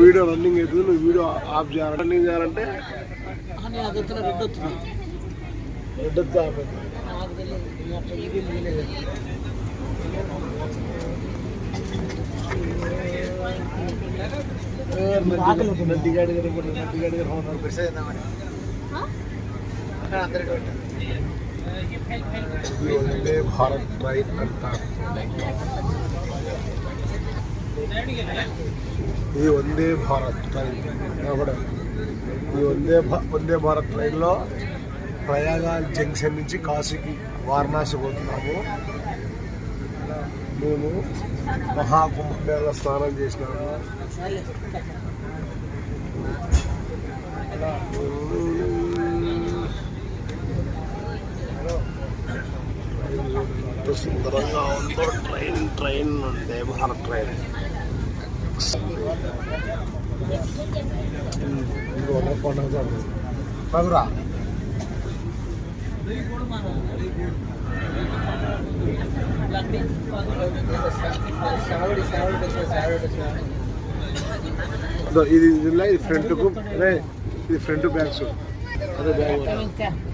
Video running అవుతుంది. నువ్వు video of చేయాలి. రన్నింగ్ చేయాలంటే? అని అది వచ్చిన రెడ్ వచ్చింది రెడ్ వస్తే ఆఫ్ అవుతుంది. నాకు తెలియదు. నేను అట్లా ఇది లేదు ఏ, నడ్డి- నడ్డిగాడి గారు ఇప్పుడు. నడ్డిగాడి గారు ఫోన్ చేద్దామని. ఇది వందే భారత్ ట్రైన్ అంటారు ఈ వందే భారత్ ట్రైన్. కూడా. ఈ వందే భా- వందే భారత్ ట్రైన్లో ప్రయాగాల్ జంక్షన్ నుంచి కాశీకి వారణాసి పోతున్నాము. మేము మహాకుంభమేళ స్నానం చేసినాము. ఎంత సుందరంగా ఉందో train train Vande Bharat train. అదో ఇది ఇది ఫ్రంట్కు. అదే ఇది ఫ్రంట్ బ్యాగ్స్. అదే బ్యాగ్.